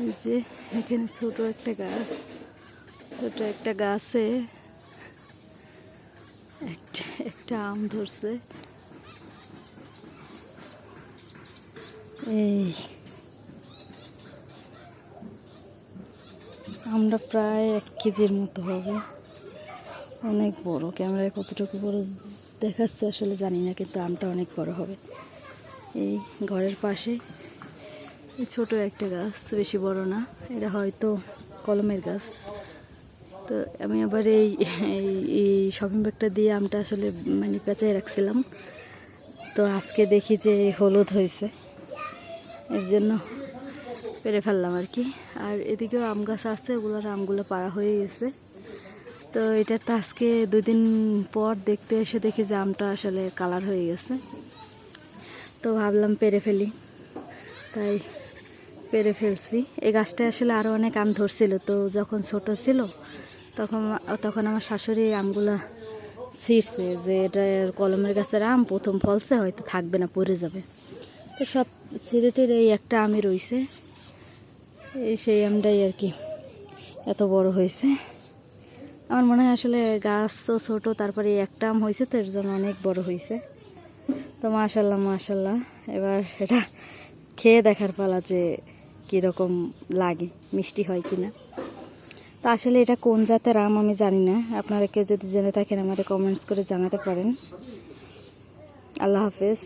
এই যে, এখানে ছোট একটা গাছ। ছোট একটা গাছে একটা একটা আম ধরছে। এই। আমরা প্রায় এক কেজির মতো হবে। অনেক বড় ক্যামেরায় কতটুকু বড় দেখাচ্ছে আসলে জানি না, কিন্তু আমটা অনেক বড় হবে। এই ঘরের পাশে ছোট একটা গাছ, বেশি বড় না। এটা হয়তো কলমের গাছ। তো আমি আবার এই এই শপিং ব্যাগটা দিয়ে আমটা আসলে মানে পেঁচাই রাখছিলাম। তো আজকে দেখি যে হলুদ হয়েছে। এর জন্য পেরে ফেললাম আর কি। আর এদিকেও আম গাছ আছে, ওগুলোর আমগুলো পাড়া হয়ে গেছে। তো এটা তো আজকে দুই দিন পর দেখতে এসে দেখি যে আমটা আসলে কালার হয়ে গেছে। তো ভাবলাম পেরে ফেলি। তাই পেরে ফেলছি। এই গাছটা আসলে আরও অনেক আম ধরছিল। তো যখন ছোট ছিল, তখন তখন আমার শাশুড়ি আমগুলা ছিঁড়ছে যে এটা কলমের গাছের আম, প্রথম ফলছে, হয়তো থাকবে না, পড়ে যাবে। তো সব সিলেটের এই একটা আমি রইছে। এই সেই আমটাই আর কি এত বড় হয়েছে। আমার মনে হয় আসলে গাছ তো ছোটো, তারপরে একটা আম হয়েছে, তো এর জন্য অনেক বড় হয়েছে। তো মাশাল্লাহ মাশাল্লাহ। এবার এটা খেয়ে দেখার পালা যে কীরকম লাগে, মিষ্টি হয় কি না তো আসলে এটা কোন জাতের আম আমি জানি না। আপনারা কেউ যদি জেনে থাকেন, আমাদের কমেন্টস করে জানাতে পারেন। আল্লাহ হাফেজ।